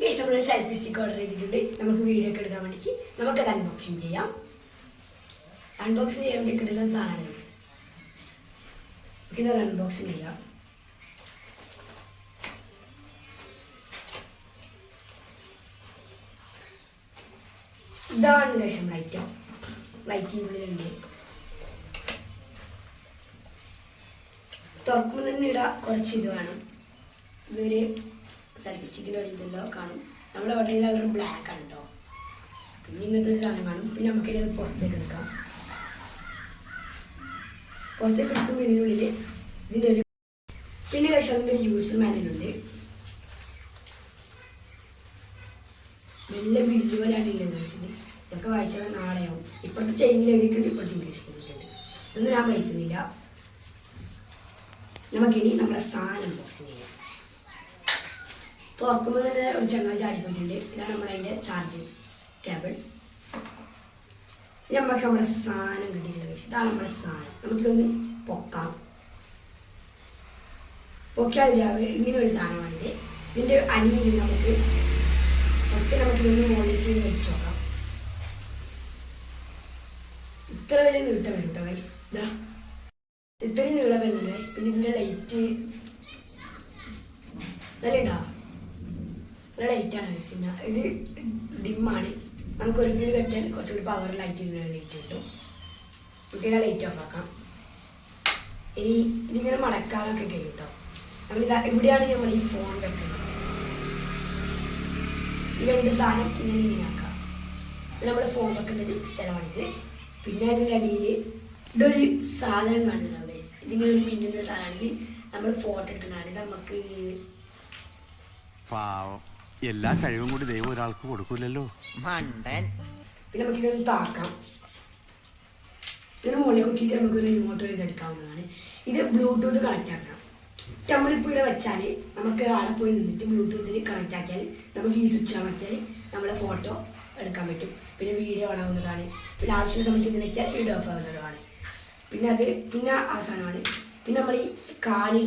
Guys നമ്മൾ selfie stick order ചെയ്തിട്ടുണ്ട്. നമുക്ക് വീഡിയോ ഒക്കെ എടുക്കാൻ വേണ്ടിയിട്ട് നമുക്കത് അൺബോക്സിങ് ചെയ്യാം. അൺബോക്സിങ് ചെയ്യാൻ വേണ്ടി കിട്ടുന്ന സാധനമാണ് ഗൈസ് അൺബോക്സിങ് ചെയ്യാം. ഇതാണ് ഗൈസ് നമ്മുടെ ഐറ്റം ലൈറ്റിന്റെ ഉള്ളിലുണ്ട് തുറക്കുമ്പോൾ തന്നെ ഇടാം കുറച്ച് ഇത് വേണം. ഇതൊരു സെൽഫി സ്റ്റിക്കിന്റെ ഒരു ഇതെല്ലാം കാണും നമ്മൾ ഓർഡർ ചെയ്ത കളർ ബ്ലാക്ക് ആണ് കേട്ടോ പിന്നെ ഇങ്ങനത്തെ ഒരു സാധനം കാണും. പിന്നെ നമുക്ക് ഇത് പുറത്തേക്ക് എടുക്കാം. പുറത്തേക്ക് എടുക്കുമ്പോൾ ഇതിനുള്ളിൽ ഇതിന്റെ ഒരു പിന്നെ കഴിച്ചാൽ അതിന്റെ ഒരു യൂസർ മാനുവൽ ഉണ്ട് വലിയ പോലെയാണ് വെച്ചത് ഇതൊക്കെ വായിച്ചാൽ നാളെയാവും. ഇപ്പോഴത്തെ ചൈനയിൽ എഴുതിയിട്ടുണ്ട് ഇപ്പോഴത്തെ ഇംഗ്ലീഷിൽ എഴുതിയിട്ടുണ്ട്. ഒന്നും ഞാൻ വായിക്കുന്നില്ല. നമുക്കിനി നമ്മുടെ സാധനം ബോക്സിങ് ചെയ്യാം. തുറക്കുമ്പോൾ തന്നെ ഒരു ചങ്ങായി ചാടിപ്പോയിട്ടുണ്ട് ഇതാണ് നമ്മളതിന്റെ ചാർജ് കേബിൾ നമ്മൾക്ക് നമ്മുടെ സാധനം കിട്ടിയിട്ടുണ്ട്. ഇതാണ് നമ്മുടെ സാധനം. നമുക്കിതൊന്ന് പൊക്കാം. പൊക്കിയാൽ ഇങ്ങനെ ഒരു സാധനമാണിത്. ഇതിന്റെ അടിയിൽ നമുക്ക് ഫസ്റ്റ് നമുക്ക് ഇതൊന്ന് മുകളിലേക്ക് വെച്ച് നോക്കാം. ഇത്ര വലിയ നീട്ടം വരും കേട്ടോ ഗൈസ് ഇതാ. ഇത്രയും നീളം വരുന്നുണ്ട് ഗൈസ് പിന്നെ ഇതിന്റെ ലൈറ്റ് നല്ല ഇടാ? നല്ല ലൈറ്റാണ് ഗൈസ് സിനിമ ഇത് ഡിമ്മാണ് നമുക്ക് ഒരു മിനിറ്റ് കെട്ടാൻ കുറച്ചുകൂടി പവർ ലൈറ്റ് ഇടുന്ന ലൈറ്റ് കിട്ടും. നമുക്ക് ഇതിനെ ലൈറ്റ് ഓഫ് ആക്കാം. ഇനി ഇതിങ്ങനെ മടക്കാനൊക്കെ കഴിയും കേട്ടോ. നമ്മളിത് ഇവിടെയാണ് നമ്മൾ ഈ ഫോൺ വെക്കുന്നത്. ഈ രണ്ട് സാധനം ഇങ്ങനെ ഇങ്ങനെ ആക്കാം. ഇത് നമ്മൾ ഫോൺ വെക്കുന്ന ഒരു സ്ഥലമാണിത്. പിന്നെ അതിന്റെ അടിയിൽ ഇവിടെ ഒരു സാധനം കാണുന്നു guys. ഇതിങ്ങനെ ഒരു മിന്നുന്ന സാധനമാണെങ്കിൽ നമ്മൾ ഫോട്ടോ എടുക്കുന്നതാണ്. ഇത് നമുക്ക് പാവം എല്ലാ കഴിവും കൂടി ദൈവം ഒരാൾക്ക് കൊടുക്കൂലല്ലോ. മണ്ടൻ. പിന്നെ നമുക്ക് ഇതൊന്ന് താക്കാം. ഇതിന് മുകളിൽ നോക്കിയിട്ട് നമുക്ക് ഒരു റിമോട്ട് ഇത് എടുക്കാവുന്നതാണ്. ഇത് ബ്ലൂടൂത്ത് കണക്ട് ആക്കണം. നമ്മളിപ്പോൾ ഇവിടെ വെച്ചാൽ നമുക്ക് ആടെ പോയി നിന്നിട്ട് ബ്ലൂടൂത്തിൽ കണക്ട് ആക്കിയാൽ നമുക്ക് ഈ സ്വിച്ച് അമർത്തിയാൽ നമ്മുടെ ഫോട്ടോ എടുക്കാൻ പറ്റും. പിന്നെ വീഡിയോ ആണാവുന്നതാണ് പിന്നെ ആവശ്യ സമയത്ത് ഇതിനൊക്കെ വീഡിയോ ഓഫ് ആവുന്നതാണ് പിന്നെ അത് പിന്നെ ആ സാധനമാണ്. പിന്നെ നമ്മൾ ഈ കാലി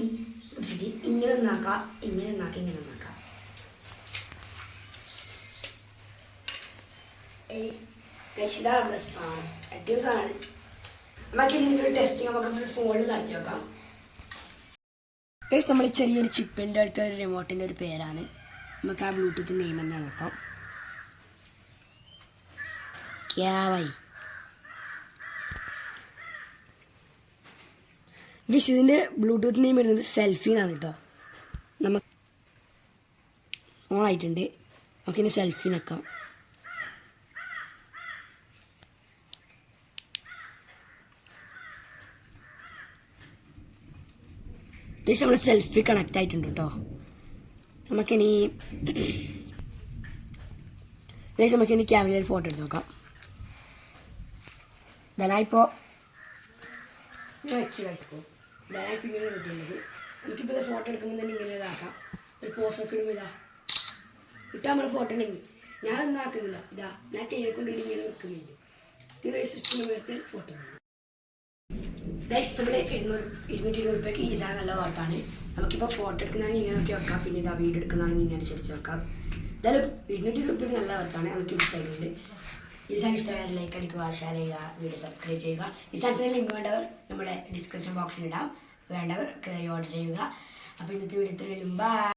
പിടിച്ചിട്ട് ഇങ്ങനെ ഒന്നാക്കാം ഇങ്ങനെ ഒന്നാക്കാം ഇങ്ങനെ ഒന്നാക്കാം ഏയ് ഗൈസ്, ഇതാണ് നമ്മുടെ സാധനം. അടിപൊളി സാധനമാണ്. നമുക്ക് ഇതിന്റെ ഒരു ടെസ്റ്റിംഗ് നമുക്ക് ഫോണിൽ നടത്തി നോക്കാം. ഗൈസ് നമ്മൾ ചെറിയൊരു ചിപ്പിന്റെ അടുത്ത ഒരു റിമോട്ടിന്റെ ഒരു പേരാണ്. നമുക്ക് ആ ബ്ലൂടൂത്ത് നെയിം എന്ന് നോക്കാം. ക്യാവായി ഗൈസ് ഇതിന്റെ ബ്ലൂടൂത്ത് നെയിം വരുന്നത് സെൽഫി എന്നാണ് കേട്ടോ. നമുക്ക് ഓൺ ആയിട്ടുണ്ട്. നമുക്കിനി സെൽഫി നിൽക്കാം ഗൈസ് നമ്മൾ സെൽഫി കണക്റ്റ് ആയിട്ടുണ്ട് കേട്ടോ നമുക്കിനി ഗൈസ് നമുക്കിനി ക്യാമറയിൽ ഫോട്ടോ എടുത്ത് നോക്കാം. ധനായിപ്പോൾ ഞാൻ ഇങ്ങനെ കിട്ടുന്നത് നമുക്കിപ്പോൾ ഫോട്ടോ എടുക്കുമ്പോൾ തന്നെ ഇങ്ങനെ ഇതാക്കാം ഒരു പോസ്റ്റൊക്കെ ഇടുമ്പോൾ ഇതാ. ഇട്ടാൽ നമ്മൾ ഫോട്ടോ ഉണ്ടെങ്കിൽ ഞാനൊന്നും ആക്കുന്നില്ല. ഇതാ ഞാൻ കയ്യിൽ കൊണ്ടിട്ട് ഇങ്ങനെ വെക്കുന്നില്ല. ഇങ്ങനെ മേലത്തെ ഫോട്ടോ ഗൈസ് നമ്മൾ എഴുന്നൂറ് ഇരുന്നൂറ്റി ഇരുപത് രൂപയ്ക്ക് ഈ സാധനം നല്ല വാർത്താണ് നമുക്കിപ്പോൾ ഫോട്ടോ എടുക്കുന്നതാണെങ്കിൽ ഇങ്ങനെയൊക്കെ വെക്കാം. പിന്നെ ഇതാ വീഡിയോ എടുക്കുന്നതാണെങ്കിൽ ഇങ്ങനെ അനുസരിച്ച് വെക്കാം. എന്തായാലും ഇരുന്നൂറ്റി ഇരുപത് നല്ല വാർത്താണ് നമുക്ക് ഇഷ്ടമായിട്ടുണ്ട് ഈ സാധനം ഇഷ്ടമായ ലൈക്ക് അടിക്കുക ഷെയർ ചെയ്യുക വീഡിയോ സബ്സ്ക്രൈബ് ചെയ്യുക. ഈ സാധനത്തിന് ലിങ്ക് വേണ്ടവർ നമ്മുടെ ഡിസ്ക്രിപ്ഷൻ ബോക്സിൽ ഇടാം. വേണ്ടവർ കയറി ഓർഡർ ചെയ്യുക. അപ്പോൾ ഇന്നത്തെ വീഡിയോ ഇത്രയും ബൈ